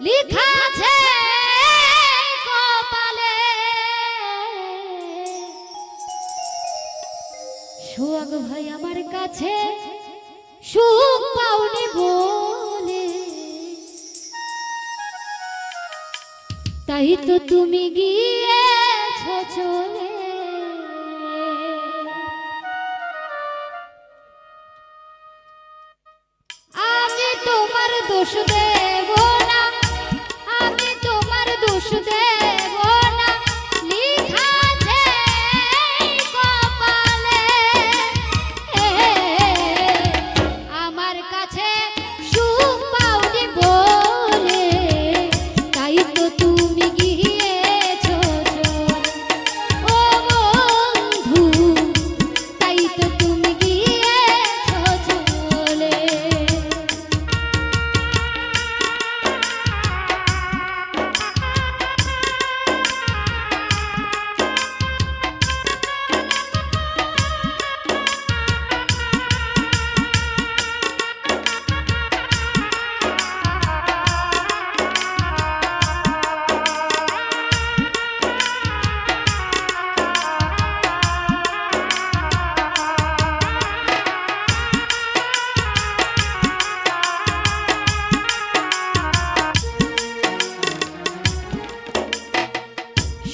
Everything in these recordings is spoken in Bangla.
লিখা ভাই আমার কাছে তাই তো তুমি গিয়েছ চলে। আমি তোমার দোষ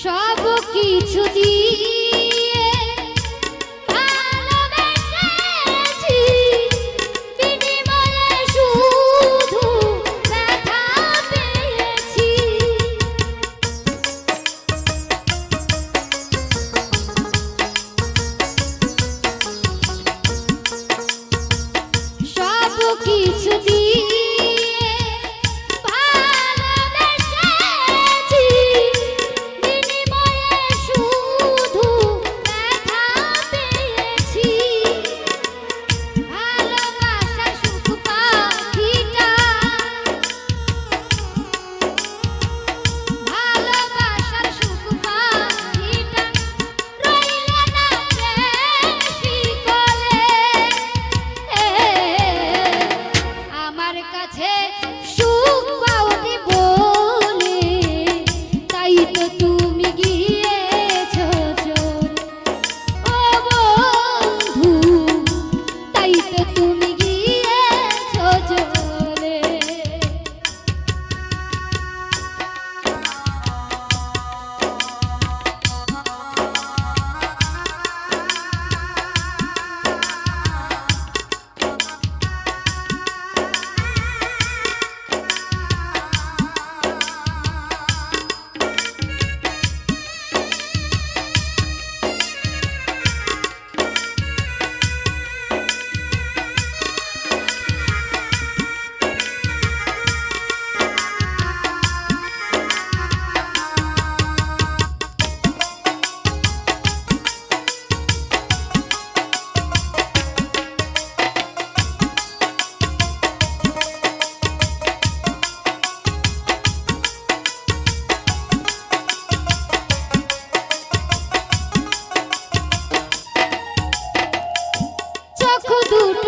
সব কিছু দিয়ে দুটো